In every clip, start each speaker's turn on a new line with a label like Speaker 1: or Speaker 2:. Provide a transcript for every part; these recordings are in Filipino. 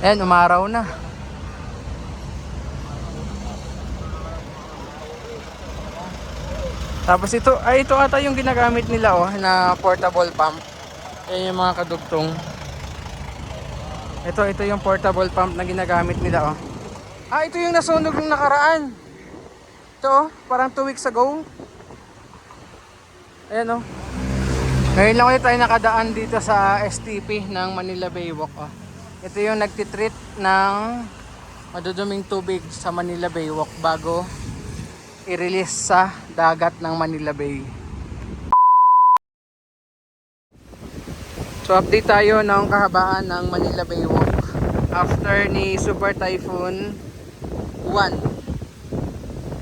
Speaker 1: Ayan, umaraw na. Tapos ito, ay ito ata yung ginagamit nila oh, na portable pump. Ayan yung mga kadugtong. Ito, ito yung portable pump na ginagamit nila oh. Ah, ito yung nasunog ng nakaraan. Ito oh, parang 2 weeks ago. Ayan oh. Ngayon lang ulit tayo nakadaan dito sa STP ng Manila Baywalk oh. Ito yung nagtitreat ng maduduming tubig sa Manila Baywalk bago i-release sa dagat ng Manila Bay. So update tayo ng kahabaan ng Manila Baywalk after ni Super Typhoon 1.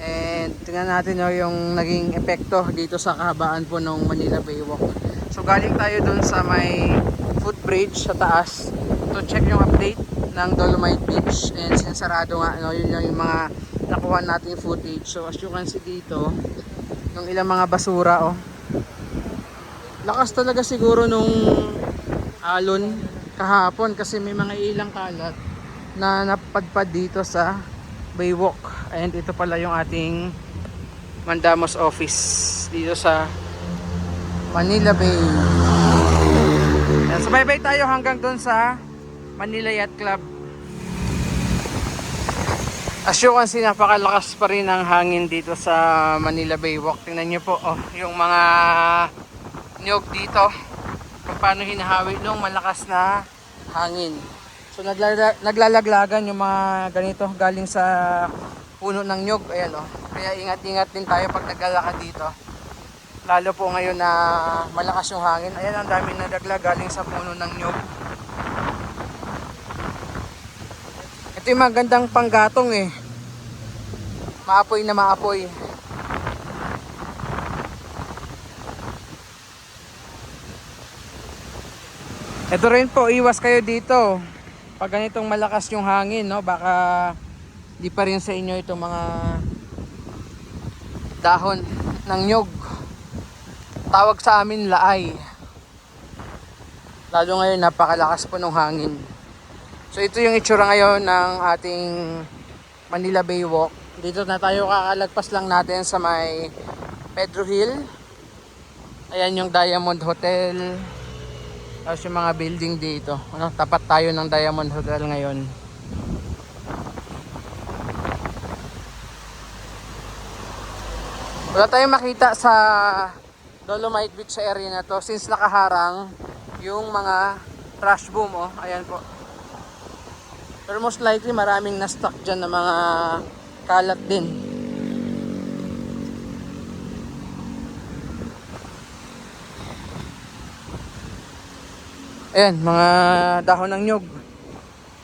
Speaker 1: And tingnan natin no, yung naging epekto dito sa kahabaan po ng Manila Baywalk. So galing tayo dun sa may footbridge sa taas to check yung update ng Dolomite Beach and sinsarado nga no, yun yung mga nakuha nating footage. So as you can see dito, ng ilang mga basura oh. Lakas talaga siguro nung alon kahapon kasi may mga ilang kalat na napadpad dito sa Baywalk. And ito pala yung ating Mandamos office dito sa Manila Bay. Yan, so tayo hanggang doon sa Manila Yacht Club. As you can see, napakalakas pa rin ang hangin dito sa Manila Baywalk. Tingnan nyo po, oh, yung mga niyog dito. Kung paano hinahawi nung malakas na hangin. So naglala- naglalaglagan yung mga ganito galing sa puno ng nyog. Ayan oh. Kaya ingat-ingat din tayo pag naglalakad dito. Lalo po ngayon na malakas yung hangin. Ayan ang dami naglag galing sa puno ng nyog. Ito yung magandang panggatong eh. Maapoy na maapoy. Ito rin po, iwas kayo dito. Pag ganitong malakas yung hangin, no, baka di pa rin sa inyo itong mga dahon ng nyog. Tawag sa amin laay. Lalo ngayon napakalakas po ng hangin. So ito yung itsura ngayon ng ating Manila Bay Walk. Dito na tayo kakalagpas lang natin sa may Pedro Hill. Ayan yung Diamond Hotel. Tapos yung mga building dito. Ano, tapat tayo ng Diamond Hotel ngayon. Wala tayong makita sa Dolomite Beach area na to since nakaharang yung mga trash boom oh. Ayan po. Pero most likely maraming na-stuck dyan na mga kalat din. Ayan, mga dahon ng nyog.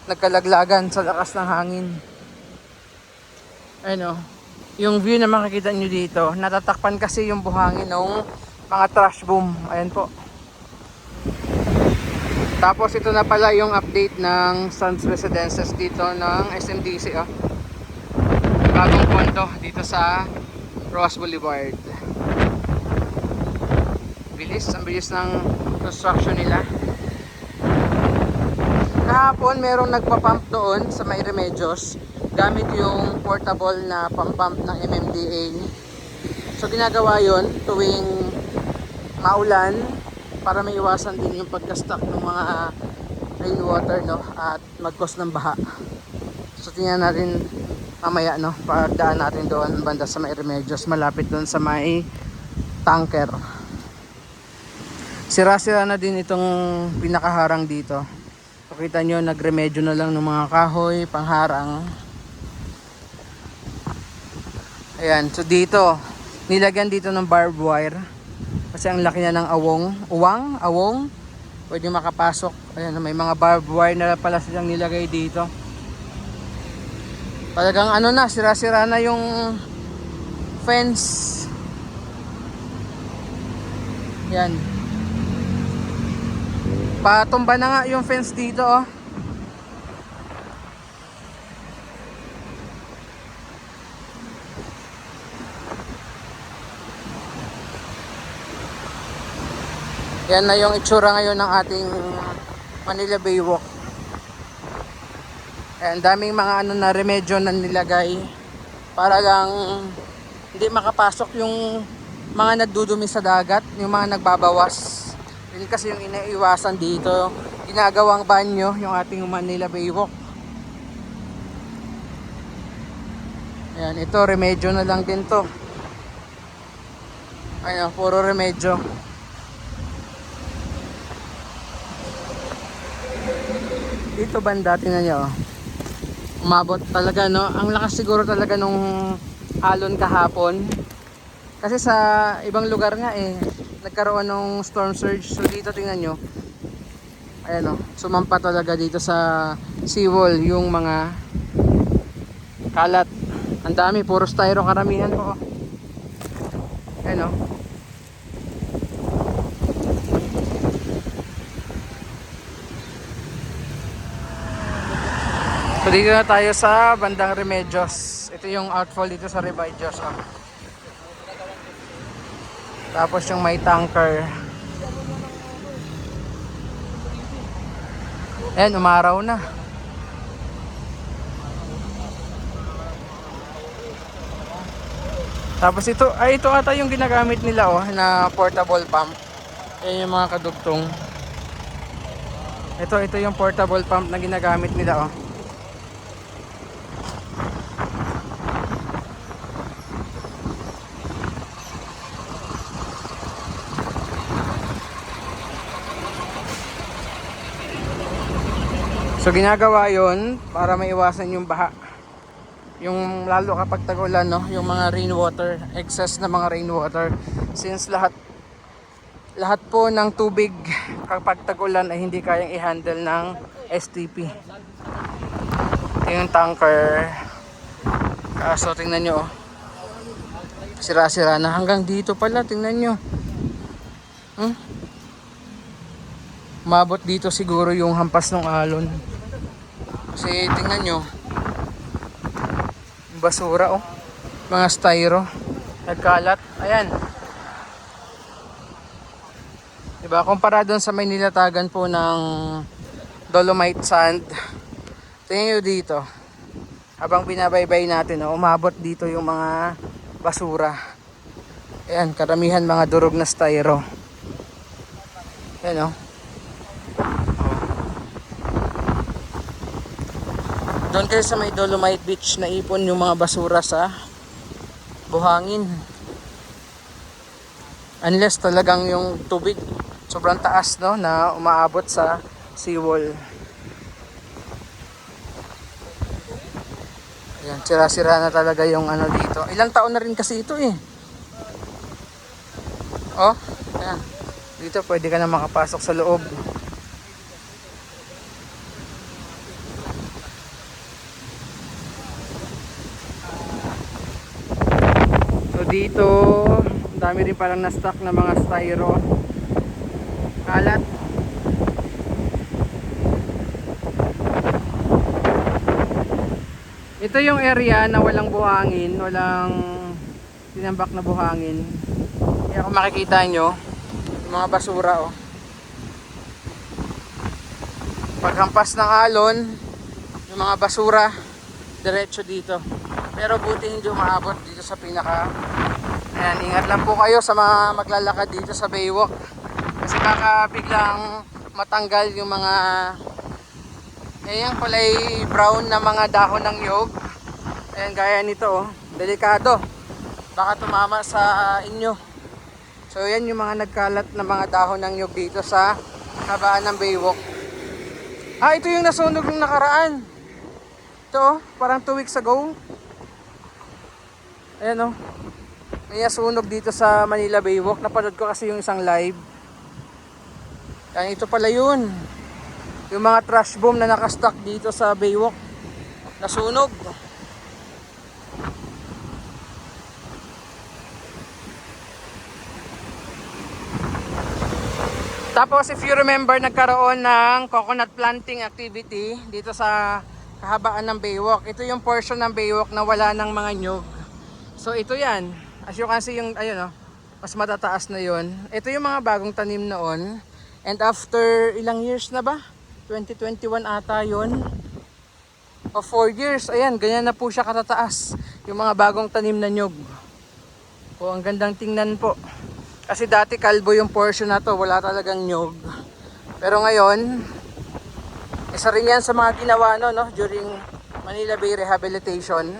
Speaker 1: Nagkalaglagan sa lakas ng hangin. Ayan o. Yung view na makikita nyo dito, natatakpan kasi yung buhangin ng mga trash boom. Ayan po. Tapos ito na pala yung update ng Suns Residences dito ng SMDC. Oh. Bagong kondo dito sa Ross Boulevard. Bilis, ang bilis ng construction nila. Kahapon merong nagpa-pump doon sa may Remedios gamit yung portable na pump-pump ng MMDA. So ginagawa yon tuwing maulan para may iwasan din yung pagka-stuck ng mga rainwater no at mag-cause ng baha. So tingnan natin mamaya no pagdaan natin doon banda sa may Remedios malapit doon sa may tanker. Sira-sira na din itong pinakaharang dito. Pakita nyo, nagremedyo na lang ng mga kahoy, pangharang. Ayan, so dito, nilagyan dito ng barbed wire. Kasi ang laki na ng awong, uwang, awong. Pwede makapasok. Ayan, may mga barbed wire na pala silang nilagay dito. Talagang ano na, sira-sira na yung fence. Yan. Patumba na nga yung fence dito oh. Yan na yung itsura ngayon ng ating Manila Bay Walk. Ayan, daming mga ano na remedyo na nilagay para lang hindi makapasok yung mga nagdudumi sa dagat, yung mga nagbabawas. Yun kasi yung inaiwasan dito, ginagawang banyo yung ating Manila Baywalk. Ayan, ito remedyo na lang din to. Ayan, puro remedyo. Dito banda, tingnan nyo. Umabot talaga, no? Ang lakas siguro talaga nung alon kahapon. Kasi sa ibang lugar nga eh, nagkaroon ng storm surge. So dito tingnan nyo. Ayan o, sumampa talaga dito sa seawall yung mga kalat. Ang dami, puro styro karamihan oh. Ayan o. So dito na tayo sa bandang Remedios. Ito yung outfall dito sa Remedios. Oh. Tapos yung may tanker. Ayan, umaraw na. Tapos ito, ay ito ata yung ginagamit nila oh, na portable pump. Ayan yung mga kadugtong. Ito, ito yung portable pump na ginagamit nila oh. So ginagawa 'yon para maiwasan yung baha. Yung lalo kapag tag-ulan, no, yung mga rainwater, excess na mga rainwater since lahat lahat po ng tubig kapag tag-ulan ay hindi kayang i-handle ng STP. Ito yung tanker. Kaso tingnan nyo, oh. sira-sira na hanggang dito pala, tingnan nyo. Hmm? Mabot dito siguro yung hampas ng alon. Kasi tingnan nyo. Basura oh. Mga styro. Nagkalat. Ayan. Diba? Kumpara doon sa may nilatagan po ng dolomite sand. Tingnan nyo dito. Habang binabaybay natin, oh, umabot dito yung mga basura. Ayan, karamihan mga durog na styro. Ayan oh. Doon kayo sa may Dolomite Beach na ipon yung mga basura sa buhangin. Unless talagang yung tubig sobrang taas no na umaabot sa seawall. Ayan, sira-sira na talaga yung ano dito. Ilang taon na rin kasi ito eh. Oh, ayan. Dito pwede ka na makapasok sa loob. Dito, ang dami rin parang na-stock na mga styro. Kalat. Ito yung area na walang buhangin, walang tinambak na buhangin. Kaya kung makikita nyo, yung mga basura oh. Paghampas ng alon, yung mga basura, diretso dito. Pero buti hindi umaabot dito sa pinaka Ayan, ingat lang po kayo sa mga maglalakad dito sa Baywalk. Kasi baka biglang matanggal yung mga Ayan, kulay brown na mga dahon ng yog. Ayan, gaya nito oh. Delikado. Baka tumama sa inyo. So, yan yung mga nagkalat na mga dahon ng yog dito sa habaan ng Baywalk. Ah, ito yung nasunog ng nakaraan. Ito oh, parang 2 weeks ago. Ayan oh. May nasunog dito sa Manila Baywalk. Napanood ko kasi yung isang live. Yan, ito pala yun. Yung mga trash bomb na nakastock dito sa Baywalk. Nasunog. Tapos if you remember, nagkaroon ng coconut planting activity dito sa kahabaan ng Baywalk. Ito yung portion ng Baywalk na wala ng mga nyug. So ito yan. As you can see yung, ayun oh, mas matataas na yon. Ito yung mga bagong tanim noon. And after ilang years na ba? 2021 ata yon. of 4 years. Ayan, ganyan na po siya katataas. Yung mga bagong tanim na nyog. O, ang gandang tingnan po. Kasi dati kalbo yung portion na to, wala talagang nyog. Pero ngayon, isa rin yan sa mga ginawa no, no, during Manila Bay Rehabilitation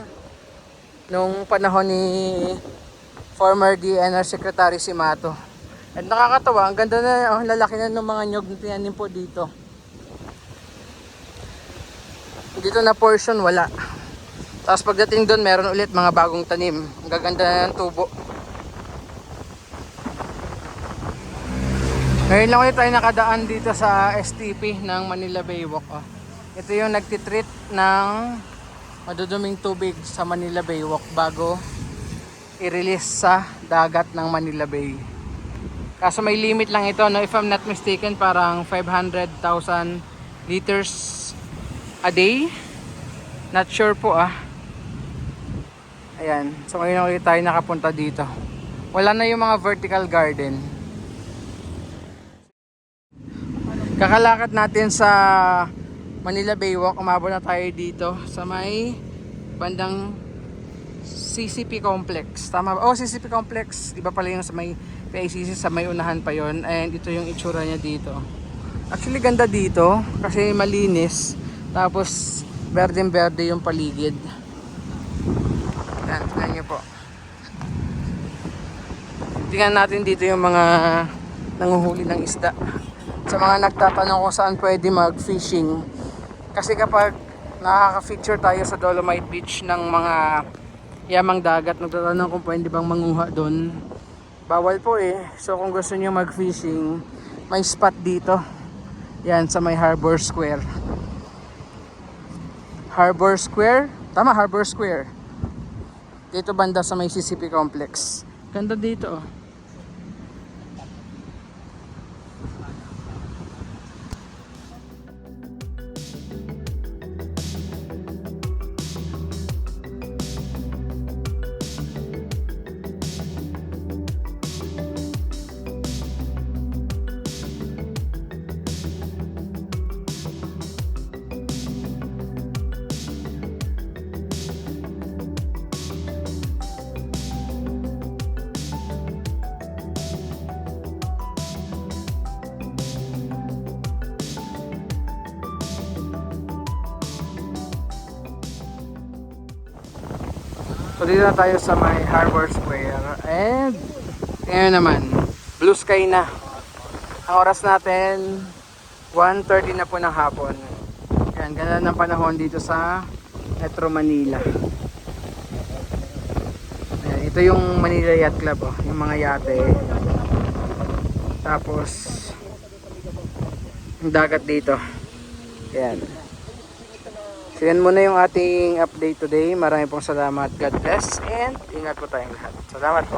Speaker 1: nung panahon ni former DNR Secretary Simato. At nakakatawa, ang ganda na, oh, lalaki na ng mga nyog na tinanim po dito. Dito na portion, wala. Tapos pagdating doon, meron ulit mga bagong tanim. Ang gaganda na ng tubo. Ngayon lang ulit tayo nakadaan dito sa STP ng Manila Baywalk. Oh. Ito yung nagtitreat ng maduduming tubig sa Manila Baywalk bago i-release sa dagat ng Manila Bay. Kaso may limit lang ito, no? if I'm not mistaken, parang 500,000 liters a day. Not sure po ah. Ayan, so ngayon ulit tayo nakapunta dito. Wala na yung mga vertical garden. Kakalakad natin sa Manila Baywalk. Umabot na tayo dito sa may bandang CCP Complex. Tama ba? Oh, CCP Complex. Iba pala yung sa may PICC sa may unahan pa yon And ito yung itsura niya dito. Actually ganda dito kasi malinis. Tapos berdeng-berde yung paligid. Yan, tingnan niyo po. Tingnan natin dito yung mga nanguhuli ng isda. Sa mga nagtatanong kung saan pwede mag-fishing. Kasi kapag nakaka-feature tayo sa Dolomite Beach ng mga yamang dagat, nagtatanong kung pwede bang manguha doon. Bawal po eh. So kung gusto niyo mag-fishing, may spot dito. Yan sa may Harbor Square. Harbor Square? Tama, Harbor Square. Dito banda sa may CCP Complex. Ganda dito oh. Dito na tayo sa may Harbor Square. And ngayon naman blue sky na. Ang oras natin 1.30 na po ng hapon. Yan ganda ng panahon dito sa Metro Manila. Ayan, ito yung Manila Yacht Club oh, yung mga yate. Tapos yung dagat dito. Yan So yan muna yung ating update today. Maraming pong salamat. God bless and ingat po tayong lahat. Salamat po.